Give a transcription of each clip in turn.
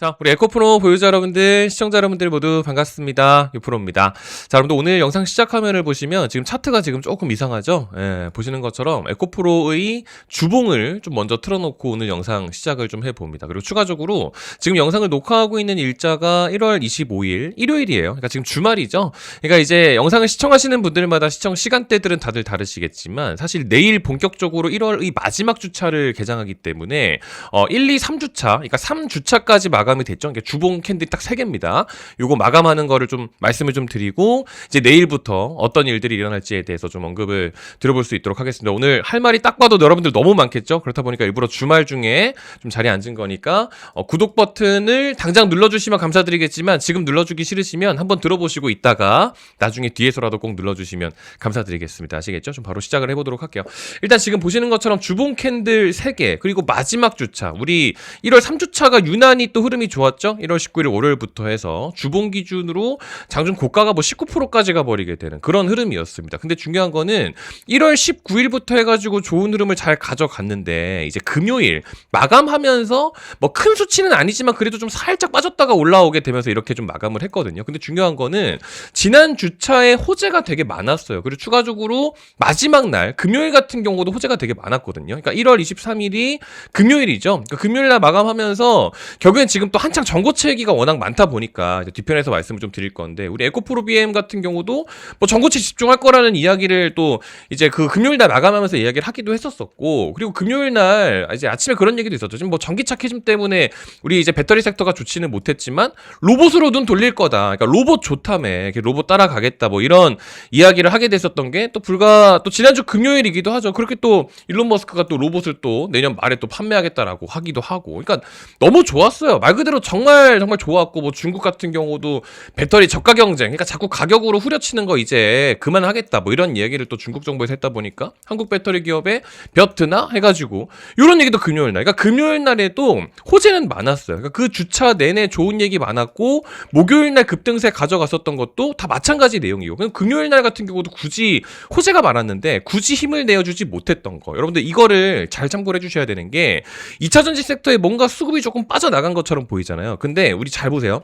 자, 우리 에코프로 보유자 여러분들, 시청자 여러분들 모두 반갑습니다. 유프로입니다. 자, 여러분들 오늘 영상 시작 화면을 보시면 지금 차트가 지금 조금 이상하죠? 예, 보시는 것처럼 에코프로의 주봉을 좀 먼저 틀어놓고 오늘 영상 시작을 좀 해봅니다. 그리고 추가적으로 지금 영상을 녹화하고 있는 일자가 1월 25일, 일요일이에요. 그러니까 지금 주말이죠? 그러니까 이제 영상을 시청하시는 분들마다 시청 시간대들은 다들 다르시겠지만 사실 내일 본격적으로 1월의 마지막 주차를 개장하기 때문에 어, 1, 2, 3주차, 그러니까 3주차까지 마 감이 됐죠. 그러니까 주봉 캔들 딱 3개입니다. 요거 마감하는 거를 좀 말씀을 좀 드리고 이제 내일부터 어떤 일들이 일어날지에 대해서 좀 언급을 드려볼 수 있도록 하겠습니다. 오늘 할 말이 딱 봐도 여러분들 너무 많겠죠. 그렇다 보니까 일부러 주말 중에 좀 자리에 앉은 거니까 어, 구독 버튼을 당장 눌러주시면 감사드리겠지만 지금 눌러주기 싫으시면 한번 들어보시고 있다가 나중에 뒤에서라도 꼭 눌러주시면 감사드리겠습니다. 아시겠죠? 좀 바로 시작을 해보도록 할게요. 일단 지금 보시는 것처럼 주봉 캔들 3개 그리고 마지막 주차 우리 1월 3주차가 유난히 또 흐름이 좋았죠. 1월 19일 월요일부터 해서 주봉 기준으로 장중 고가가 뭐 19%까지 가버리게 되는 그런 흐름이었습니다. 근데 중요한 거는 1월 19일부터 해가지고 좋은 흐름을 잘 가져갔는데 이제 금요일 마감하면서 뭐 큰 수치는 아니지만 그래도 좀 살짝 빠졌다가 올라오게 되면서 이렇게 좀 마감을 했거든요. 근데 중요한 거는 지난 주차에 호재가 되게 많았어요. 그리고 추가적으로 마지막 날 금요일 같은 경우도 호재가 되게 많았거든요. 그러니까 1월 23일이 금요일이죠. 그러니까 금요일 날 마감하면서 결국엔 지금 또 한창 전고체 얘기가 워낙 많다 보니까 뒤편에서 말씀을 좀 드릴 건데 우리 에코프로 BM 같은 경우도 뭐 전고체 집중할 거라는 이야기를 또 이제 그 금요일 날 마감하면서 이야기를 하기도 했었었고 그리고 금요일 날 이제 아침에 그런 얘기도 있었죠. 지금 뭐 전기차 캐즘 때문에 우리 이제 배터리 섹터가 좋지는 못했지만 로봇으로 눈 돌릴 거다. 그러니까 로봇 좋다며 로봇 따라가겠다 뭐 이런 이야기를 하게 됐었던 게 또 불과 또 지난주 금요일이기도 하죠. 그렇게 또 일론 머스크가 또 로봇을 또 내년 말에 또 판매하겠다라고 하기도 하고. 그러니까 너무 좋았어요. 말 그대로 정말 정말 좋았고 뭐 중국 같은 경우도 배터리 저가 경쟁. 그러니까 자꾸 가격으로 후려치는 거 이제 그만하겠다. 뭐 이런 이야기를 또 중국 정부에서 했다 보니까 한국 배터리 기업의 벼트나 해가지고 이런 얘기도 금요일 날. 그러니까 금요일 날에도 호재는 많았어요. 그러니까 그 주차 내내 좋은 얘기 많았고 목요일 날 급등세 가져갔었던 것도 다 마찬가지 내용이고 그냥 금요일 날 같은 경우도 굳이 호재가 많았는데 굳이 힘을 내어주지 못했던 거. 여러분들 이거를 잘 참고를 해주셔야 되는 게 2차 전지 섹터에 뭔가 수급이 조금 빠져나간 것처럼 보이잖아요. 근데 우리 잘 보세요.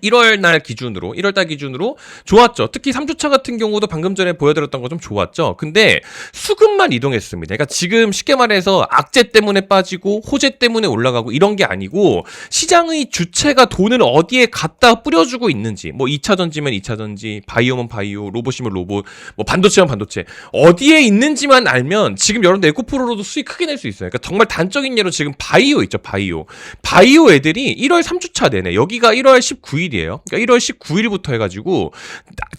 1월 날 기준으로 1월 달 기준으로 좋았죠. 특히 3주차 같은 경우도 방금 전에 보여드렸던 거 좀 좋았죠. 근데 수급만 이동했습니다. 그러니까 지금 쉽게 말해서 악재 때문에 빠지고 호재 때문에 올라가고 이런 게 아니고 시장의 주체가 돈을 어디에 갖다 뿌려주고 있는지 뭐 2차 전지면 2차 전지, 바이오면 바이오, 로봇이면 로봇, 뭐 반도체면 반도체 어디에 있는지만 알면 지금 여러분들 에코프로로도 수익 크게 낼 수 있어요. 그러니까 정말 단적인 예로 지금 바이오 있죠. 바이오. 바이오 애들이 1월 3주차 내내 여기가 1월 19일 이에요. 그러니까 1월 19일부터 해가지고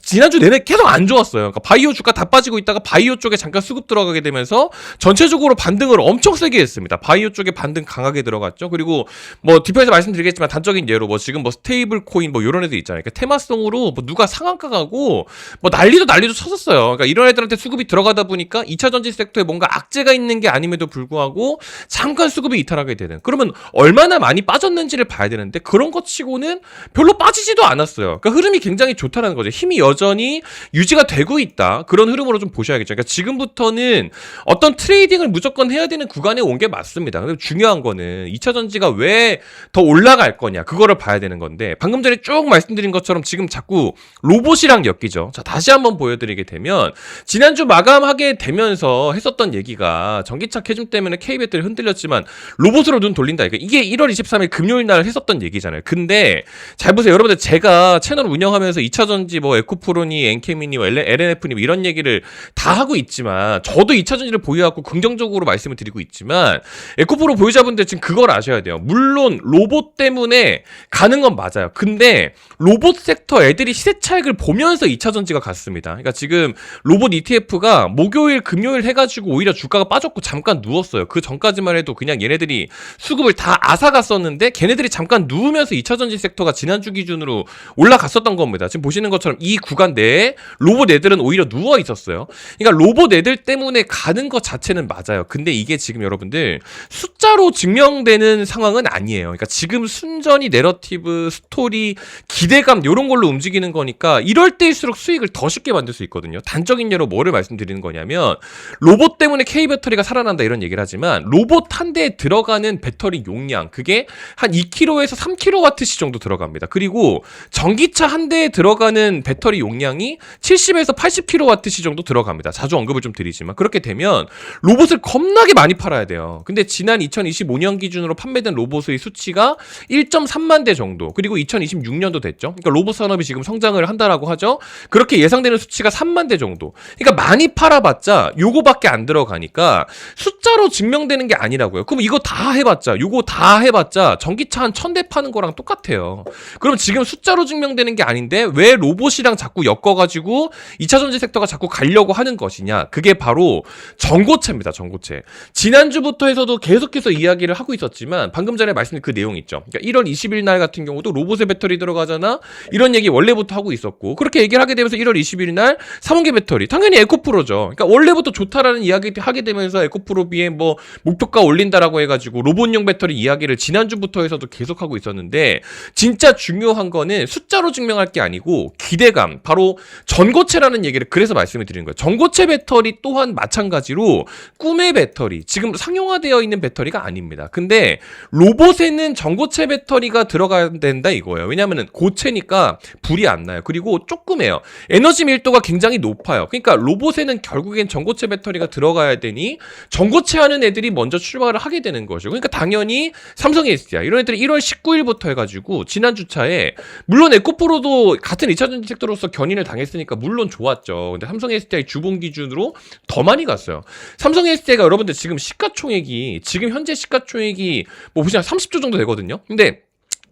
지난주 내내 계속 안 좋았어요. 그러니까 바이오 주가 다 빠지고 있다가 바이오 쪽에 잠깐 수급 들어가게 되면서 전체적으로 반등을 엄청 세게 했습니다. 바이오 쪽에 반등 강하게 들어갔죠. 그리고 뭐 뒤편에서 말씀드리겠지만 단적인 예로 뭐 지금 뭐 스테이블 코인 뭐 이런 애들 있잖아요. 그러니까 테마성으로 뭐 누가 상한가 가고 뭐 난리도 난리도 쳤었어요. 그러니까 이런 애들한테 수급이 들어가다 보니까 2차 전지 섹터에 뭔가 악재가 있는 게 아님에도 불구하고 잠깐 수급이 이탈하게 되는. 그러면 얼마나 많이 빠졌는지를 봐야 되는데 그런 것 치고는 별로 빠지지도 않았어요. 그러니까 흐름이 굉장히 좋다는 거죠. 힘이 여전히 유지가 되고 있다. 그런 흐름으로 좀 보셔야겠죠. 그러니까 지금부터는 어떤 트레이딩을 무조건 해야 되는 구간에 온 게 맞습니다. 근데 중요한 거는 2차 전지가 왜 더 올라갈 거냐. 그거를 봐야 되는 건데 방금 전에 쭉 말씀드린 것처럼 지금 자꾸 로봇이랑 엮이죠. 자, 다시 한번 보여드리게 되면 지난주 마감하게 되면서 했었던 얘기가 전기차 캐즘 때문에 K배터리 흔들렸지만 로봇으로 눈 돌린다. 그러니까 이게 1월 23일 금요일 날 했었던 얘기잖아요. 근데 잘 보세요. 여러분들 제가 채널 운영하면서 2차 전지 뭐 에코프로니, 엔케미니, 뭐 LNF니 이런 얘기를 다 하고 있지만 저도 2차 전지를 보유하고 긍정적으로 말씀을 드리고 있지만 에코프로 보유자분들 지금 그걸 아셔야 돼요. 물론 로봇 때문에 가는 건 맞아요. 근데 로봇 섹터 애들이 시세 차익을 보면서 2차 전지가 갔습니다. 그러니까 지금 로봇 ETF가 목요일, 금요일 해가지고 오히려 주가가 빠졌고 잠깐 누웠어요. 그 전까지만 해도 그냥 얘네들이 수급을 다 앗아갔었는데 걔네들이 잠깐 누우면서 2차 전지 섹터가 지난주 지난주 기준으로 올라갔었던 겁니다. 지금 보시는 것처럼 이 구간 내에 로봇 애들은 오히려 누워 있었어요. 그러니까 로봇 애들 때문에 가는 것 자체는 맞아요. 근데 이게 지금 여러분들 숫자로 증명되는 상황은 아니에요. 그러니까 지금 순전히 내러티브, 스토리, 기대감 이런 걸로 움직이는 거니까 이럴 때일수록 수익을 더 쉽게 만들 수 있거든요. 단적인 예로 뭐를 말씀드리는 거냐면 로봇 때문에 K 배터리가 살아난다 이런 얘기를 하지만 로봇 한 대에 들어가는 배터리 용량 그게 한 2kg에서 3kWh 정도 들어갑니다. 그리고 전기차 한 대에 들어가는 배터리 용량이 70에서 80kWh 정도 들어갑니다. 자주 언급을 좀 드리지만 그렇게 되면 로봇을 겁나게 많이 팔아야 돼요. 근데 지난 2025년 기준으로 판매된 로봇의 수치가 1.3만 대 정도. 그리고 2026년도 됐죠. 그러니까 로봇 산업이 지금 성장을 한다라고 하죠. 그렇게 예상되는 수치가 3만 대 정도. 그러니까 많이 팔아봤자 요거밖에 안 들어가니까 숫자로 증명되는 게 아니라고요. 그럼 이거 다 해봤자 요거 다 해봤자 전기차 한 천 대 파는 거랑 똑같아요. 그럼 지금 숫자로 증명되는 게 아닌데 왜 로봇이랑 자꾸 엮어가지고 2차 전지 섹터가 자꾸 가려고 하는 것이냐? 그게 바로 전고체입니다. 전고체. 지난주부터 해서도 계속해서 이야기를 하고 있었지만 방금 전에 말씀드린 그 내용 있죠. 그러니까 1월 20일 날 같은 경우도 로봇의 배터리 들어가잖아. 이런 얘기 원래부터 하고 있었고 그렇게 얘기를 하게 되면서 1월 20일 날 3원계 배터리 당연히 에코프로죠. 그러니까 원래부터 좋다라는 이야기 하게 되면서 에코프로 비에 뭐 목표가 올린다라고 해가지고 로봇용 배터리 이야기를 지난주부터 해서도 계속 하고 있었는데 진짜 중요한 거는 숫자로 증명할 게 아니고 기대감 바로 전고체라는 얘기를 그래서 말씀을 드리는 거예요. 전고체 배터리 또한 마찬가지로 꿈의 배터리 지금 상용화되어 있는 배터리가 아닙니다. 근데 로봇에는 전고체 배터리가 들어가야 된다 이거예요. 왜냐하면 고체니까 불이 안 나요. 그리고 조그매요. 에너지 밀도가 굉장히 높아요. 그러니까 로봇에는 결국엔 전고체 배터리가 들어가야 되니 전고체 하는 애들이 먼저 출발을 하게 되는 거죠. 그러니까 당연히 삼성 SDI 이런 애들이 1월 19일부터 해가지고 지난 주차 에 물론 에코프로도 같은 2차 전지 섹터로서 견인을 당했으니까 물론 좋았죠. 근데 삼성 SDI 주봉 기준으로 더 많이 갔어요. 삼성 SDI가 여러분들 지금 시가총액이 지금 현재 시가총액이 뭐 보시면 30조 정도 되거든요. 근데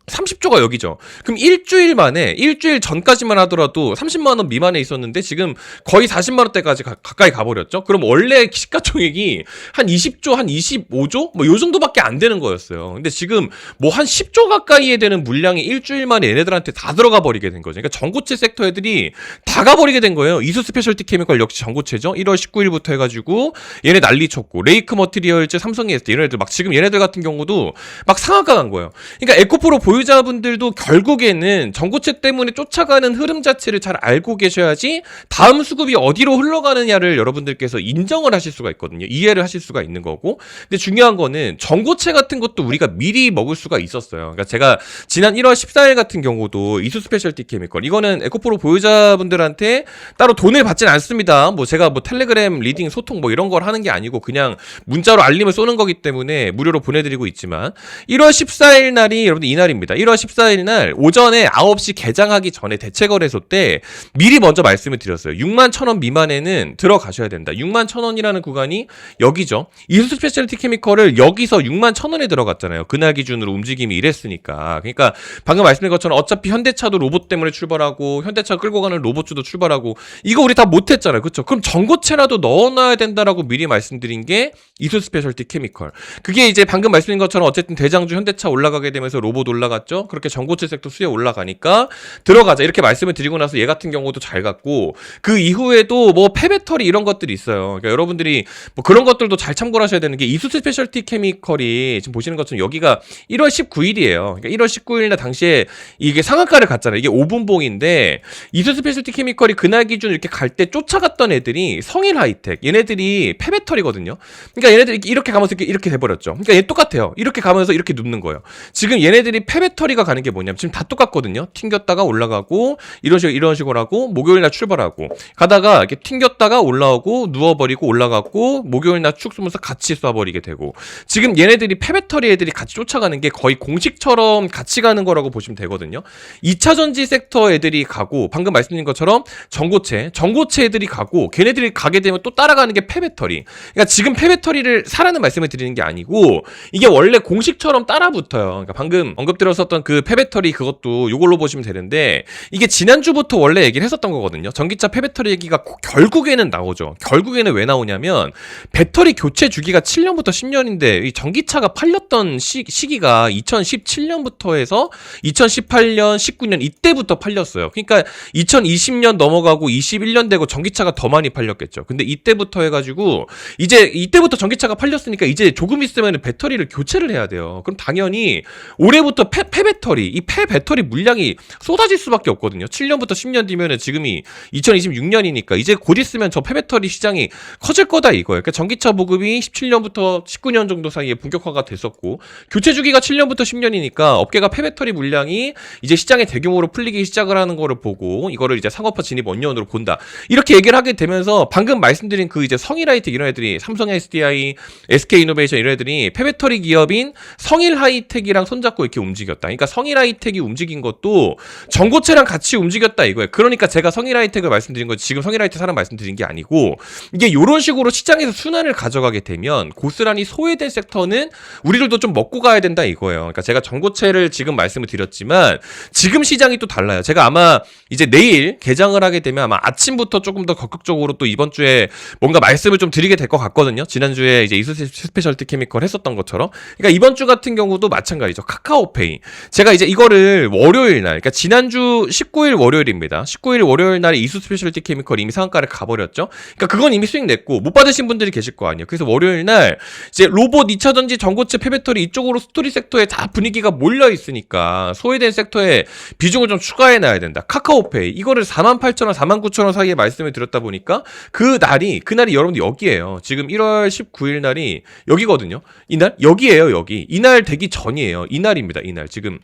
30조가 여기죠. 그럼 일주일 만에 일주일 전까지만 하더라도 30만 원 미만에 있었는데 지금 거의 40만 원대까지 가, 가까이 가버렸죠. 그럼 원래 시가총액이 한 20조, 한 25조 뭐 요 정도밖에 안 되는 거였어요. 근데 지금 뭐 한 10조 가까이에 되는 물량이 일주일 만에 얘네들한테 다 들어가 버리게 된 거죠. 그러니까 전고체 섹터 애들이 다 가버리게 된 거예요. 이수 스페셜티 케미컬 역시 전고체죠. 1월 19일부터 해가지고 얘네 난리 쳤고 레이크 머티리얼즈, 했을 때 이런 애들 막 지금 얘네들 같은 경우도 막 상한가 간 거예요. 그러니까 에코프로 보 유자분들도 결국에는 전고체 때문에 쫓아가는 흐름 자체를 잘 알고 계셔야지 다음 수급이 어디로 흘러가느냐를 여러분들께서 인정을 하실 수가 있거든요. 이해를 하실 수가 있는 거고. 근데 중요한 거는 전고체 같은 것도 우리가 미리 먹을 수가 있었어요. 그러니까 제가 지난 1월 14일 같은 경우도 이수 스페셜티 케미컬 이거는 에코프로 보유자분들한테 따로 돈을 받진 않습니다. 뭐 제가 뭐 텔레그램 리딩 소통 뭐 이런 걸 하는 게 아니고 그냥 문자로 알림을 쏘는 거기 때문에 무료로 보내드리고 있지만 1월 14일 날이 여러분들 이날입 니다. 1월 14일 날 오전에 9시 개장하기 전에 대체거래소 때 미리 먼저 말씀을 드렸어요. 6만 천 원 미만에는 들어가셔야 된다. 6만 천 원이라는 구간이 여기죠. 이수 스페셜티 케미컬을 여기서 6만 천 원에 들어갔잖아요. 그날 기준으로 움직임이 이랬으니까. 그러니까 방금 말씀드린 것처럼 어차피 현대차도 로봇 때문에 출발하고 현대차 끌고 가는 로봇주도 출발하고 이거 우리 다 못했잖아요. 그렇죠? 그럼 전고체라도 넣어놔야 된다라고 미리 말씀드린 게 이수 스페셜티 케미컬. 그게 이제 방금 말씀드린 것처럼 어쨌든 대장주 현대차 올라가게 되면서 로봇 올라 갔죠. 그렇게 전고체 섹터 수요 올라가니까 들어가자 이렇게 말씀을 드리고 나서 얘 같은 경우도 잘 갔고 그 이후에도 뭐 폐배터리 이런 것들이 있어요. 그러니까 여러분들이 뭐 그런 것들도 잘 참고를 하셔야 되는 게 이수 스페셜티 케미컬이 지금 보시는 것처럼 여기가 1월 19일이에요. 그러니까 1월 19일 날 당시에 이게 상한가를 갔잖아요. 이게 5분봉인데 이수 스페셜티 케미컬이 그날 기준 이렇게 갈 때 쫓아갔던 애들이 성일 하이텍 얘네들이 폐배터리거든요. 그러니까 얘네들이 이렇게 가면서 이렇게, 이렇게 돼버렸죠. 그러니까 얘 똑같아요. 이렇게 가면서 이렇게 눕는 거예요. 지금 얘네들이 폐 배터리가 가는 게 뭐냐면 지금 다 똑같거든요. 튕겼다가 올라가고 이런 식으로 이런 식으로 하고 목요일 날 출발하고 가다가 이렇게 튕겼다가 올라오고 누워버리고 올라갔고 목요일 날축 쏘면서 같이 쏴버리게 되고 지금 얘네들이 폐배터리 애들이 같이 쫓아가는 게 거의 공식처럼 같이 가는 거라고 보시면 되거든요. 2차 전지 섹터 애들이 가고 방금 말씀드린 것처럼 전고체, 전고체 애들이 가고 걔네들이 가게 되면 또 따라가는 게 폐배터리. 그러니까 지금 폐배터리를 사라는 말씀을 드리는 게 아니고 이게 원래 공식처럼 따라붙어요. 그러니까 방금 언급드렸 들었었던 그 폐배터리 그것도 요걸로 보시면 되는데 이게 지난주부터 원래 얘기를 했었던 거거든요. 전기차 폐배터리 얘기가 고- 결국에는 나오죠. 결국에는 왜 나오냐면 배터리 교체 주기가 7년부터 10년인데 이 전기차가 팔렸던 시, 시기가 2017년부터 해서 2018년, 19년 이때부터 팔렸어요. 그러니까 2020년 넘어가고 21년 되고 전기차가 더 많이 팔렸겠죠. 근데 이때부터 해가지고 이제 이때부터 전기차가 팔렸으니까 이제 조금 있으면 배터리를 교체를 해야 돼요. 그럼 당연히 올해부터 폐, 폐배터리, 이 폐배터리 물량이 쏟아질 수밖에 없거든요. 7년부터 10년 뒤면은 지금이 2026년이니까 이제 곧 있으면 저 폐배터리 시장이 커질 거다 이거예요. 그러니까 전기차 보급이 17년부터 19년 정도 사이에 본격화가 됐었고 교체 주기가 7년부터 10년이니까 업계가 폐배터리 물량이 이제 시장에 대규모로 풀리기 시작을 하는 거를 보고 이거를 이제 상업화 진입 원년으로 본다. 이렇게 얘기를 하게 되면서 방금 말씀드린 그 이제 성일하이텍 이런 애들이 삼성 SDI, SK 이노베이션 이런 애들이 폐배터리 기업인 성일 하이텍이랑 손잡고 이렇게 움직 였다. 그러니까 성일 하이텍이 움직인 것도 전고체랑 같이 움직였다 이거예요. 그러니까 제가 성일 하이텍을 말씀드린 거 지금 성일 하이텍 사람 말씀드린 게 아니고 이게 이런 식으로 시장에서 순환을 가져가게 되면 고스란히 소외된 섹터는 우리들도 좀 먹고 가야 된다 이거예요. 그러니까 제가 전고체를 지금 말씀을 드렸지만 지금 시장이 또 달라요. 제가 아마 이제 내일 개장을 하게 되면 아마 아침부터 조금 더 적극적으로 또 이번 주에 뭔가 말씀을 좀 드리게 될 것 같거든요. 지난주에 이제 이수 스페셜티 케미컬 했었던 것처럼. 그러니까 이번 주 같은 경우도 마찬가지죠. 카카오페이. 제가 이제 이거를 월요일 날, 그러니까 지난주 19일 월요일입니다. 19일 월요일 날에 이수 스페셜티 케미컬 이미 상한가를 가버렸죠. 그러니까 그건 이미 수익 냈고 못 받으신 분들이 계실 거 아니에요. 그래서 월요일 날 이제 로봇 2차 전지 전고체 폐배터리 이쪽으로 스토리 섹터에 다 분위기가 몰려 있으니까 소외된 섹터에 비중을 좀 추가해 놔야 된다. 카카오페이 이거를 48,000원, 49,000원 사이에 말씀을 드렸다 보니까 그 날이 그 날이 여러분들 여기에요. 지금 1월 19일 날이 여기거든요. 이날 여기에요, 여기. 이날 되기 전이에요. 이날입니다. 이날 지금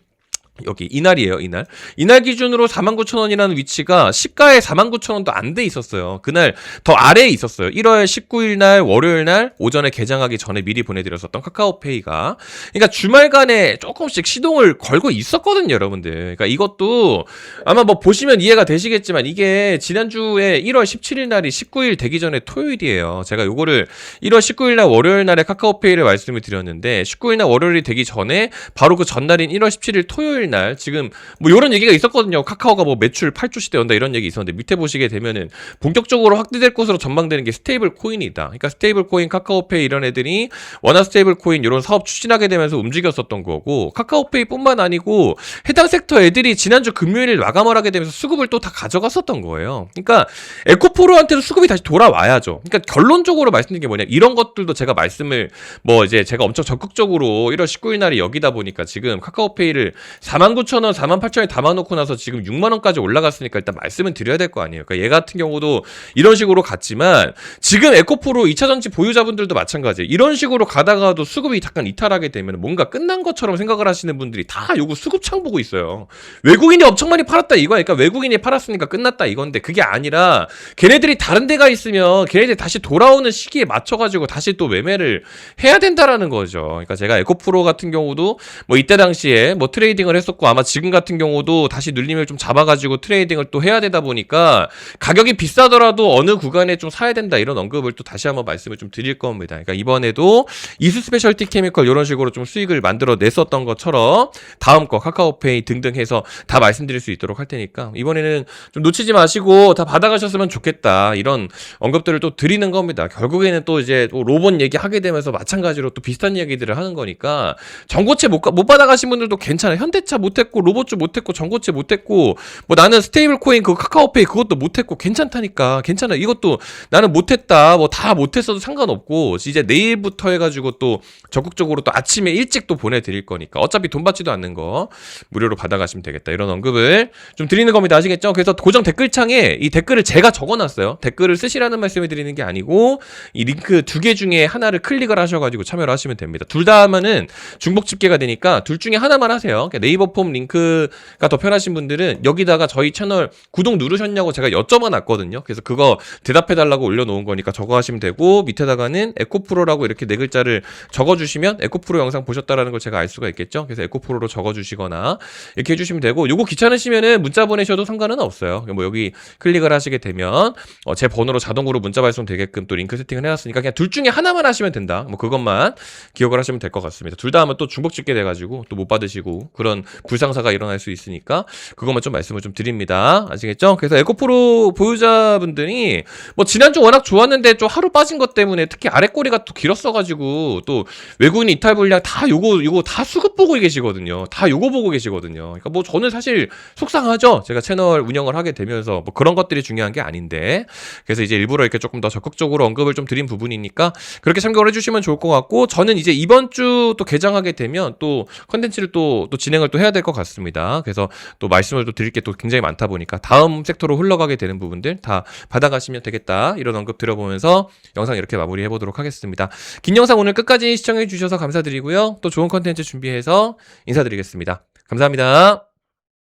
여기 이날이에요 이날. 이날 기준으로 49,000원이라는 위치가 시가에 49,000원도 안 돼 있었어요. 그날 더 아래에 있었어요. 1월 19일 날 월요일 날 오전에 개장하기 전에 미리 보내드렸었던 카카오페이가. 그러니까 주말간에 조금씩 시동을 걸고 있었거든요 여러분들. 그러니까 이것도 아마 뭐 보시면 이해가 되시겠지만 이게 지난주에 1월 17일 날이 19일 되기 전에 토요일이에요. 제가 요거를 1월 19일 날 월요일 날에 카카오페이를 말씀을 드렸는데 19일 날 월요일이 되기 전에 바로 그 전날인 1월 17일 토요일 날 지금 뭐 이런 얘기가 있었거든요. 카카오가 뭐 매출 8조 시대 연다 이런 얘기 있었는데 밑에 보시게 되면은 본격적으로 확대될 것으로 전망되는 게 스테이블 코인이다. 그러니까 스테이블 코인, 카카오페이 이런 애들이 워낙 스테이블 코인 이런 사업 추진하게 되면서 움직였었던 거고 카카오페이뿐만 아니고 해당 섹터 애들이 지난주 금요일 마감을 하게 되면서 수급을 또 다 가져갔었던 거예요. 그러니까 에코프로한테도 수급이 다시 돌아와야죠. 그러니까 결론적으로 말씀드린 게 뭐냐 이런 것들도 제가 말씀을 뭐 이제 제가 엄청 적극적으로 1월 19일 날이 여기다 보니까 지금 카카오페이를 49,000원, 48,000원에 담아놓고 나서 지금 6만원까지 올라갔으니까 일단 말씀은 드려야 될 거 아니에요. 그러니까 얘 같은 경우도 이런 식으로 갔지만 지금 에코프로 2차전지 보유자분들도 마찬가지예요. 이런 식으로 가다가도 수급이 잠깐 이탈하게 되면 뭔가 끝난 것처럼 생각을 하시는 분들이 다 요거 수급창 보고 있어요. 외국인이 엄청 많이 팔았다 이거야. 그러니까 외국인이 팔았으니까 끝났다 이건데 그게 아니라 걔네들이 다른 데가 있으면 걔네들이 다시 돌아오는 시기에 맞춰가지고 다시 또 매매를 해야 된다라는 거죠. 그러니까 제가 에코프로 같은 경우도 뭐 이때 당시에 뭐 트레이딩을 했었고 아마 지금 같은 경우도 다시 눌림을 좀 잡아가지고 트레이딩을 또 해야 되다 보니까 가격이 비싸더라도 어느 구간에 좀 사야 된다 이런 언급을 또 다시 한번 말씀을 좀 드릴 겁니다. 그러니까 이번에도 이수 스페셜티 케미컬 이런 식으로 좀 수익을 만들어 냈었던 것처럼 다음 거 카카오페이 등등 해서 다 말씀드릴 수 있도록 할 테니까 이번에는 좀 놓치지 마시고 다 받아가셨으면 좋겠다 이런 언급들을 또 드리는 겁니다. 결국에는 또 이제 또 로봇 얘기 하게 되면서 마찬가지로 또 비슷한 얘기들을 하는 거니까 전고체 못, 가- 못 받아가신 분들도 괜찮아요. 현대차 못했고 로봇주 못했고 전고체 못했고 뭐 나는 스테이블 코인 그 카카오페이 그것도 못했고 괜찮다니까. 괜찮아. 이것도 나는 못했다. 뭐 다 못했어도 상관없고 이제 내일부터 해가지고 또 적극적으로 또 아침에 일찍 또 보내드릴 거니까. 어차피 돈 받지도 않는 거 무료로 받아가시면 되겠다. 이런 언급을 좀 드리는 겁니다. 아시겠죠? 그래서 고정 댓글창에 이 댓글을 제가 적어놨어요. 댓글을 쓰시라는 말씀을 드리는 게 아니고 이 링크 두 개 중에 하나를 클릭을 하셔가지고 참여를 하시면 됩니다. 둘 다 하면은 중복 집계가 되니까 둘 중에 하나만 하세요. 그러니까 네이버 폼 링크가 더 편하신 분들은 여기다가 저희 채널 구독 누르셨냐고 제가 여쭤봐 놨거든요. 그래서 그거 대답해달라고 올려놓은 거니까 저거 하시면 되고 밑에다가는 에코프로라고 이렇게 네 글자를 적어주시면 에코프로 영상 보셨다라는 걸 제가 알 수가 있겠죠? 그래서 에코프로로 적어주시거나 이렇게 해주시면 되고 요거 귀찮으시면은 문자 보내셔도 상관은 없어요. 뭐 여기 클릭을 하시게 되면 어, 제 번호로 자동으로 문자 발송 되게끔 또 링크 세팅을 해놨으니까 그냥 둘 중에 하나만 하시면 된다. 뭐 그것만 기억을 하시면 될 것 같습니다. 둘 다 하면 또 중복 집계 돼가지고 또 못 받으시고 그런 불상사가 일어날 수 있으니까 그것만 좀 말씀을 좀 드립니다. 아시겠죠? 그래서 에코프로 보유자분들이 뭐 지난주 워낙 좋았는데 좀 하루 빠진 것 때문에 특히 아래 꼬리가 또 길었어가지고 또 외국인 이탈 물량 다 요거 요거 다 수급 보고 계시거든요. 다 요거 보고 계시거든요. 그러니까 뭐 저는 사실 속상하죠. 제가 채널 운영을 하게 되면서 뭐 그런 것들이 중요한 게 아닌데 그래서 이제 일부러 이렇게 조금 더 적극적으로 언급을 좀 드린 부분이니까 그렇게 참고를 해주시면 좋을 것 같고 저는 이제 이번 주 또 개장하게 되면 또 컨텐츠를 또, 또 진행을 또 해야 될 것 같습니다. 그래서 또 말씀을 또 드릴 게 또 굉장히 많다 보니까 다음 섹터로 흘러가게 되는 부분들 다 받아가시면 되겠다 이런 언급 들어보면서 영상 이렇게 마무리해 보도록 하겠습니다. 긴 영상 오늘 끝까지 시청해 주셔서 감사드리고요. 또 좋은 컨텐츠 준비해서 인사드리겠습니다. 감사합니다.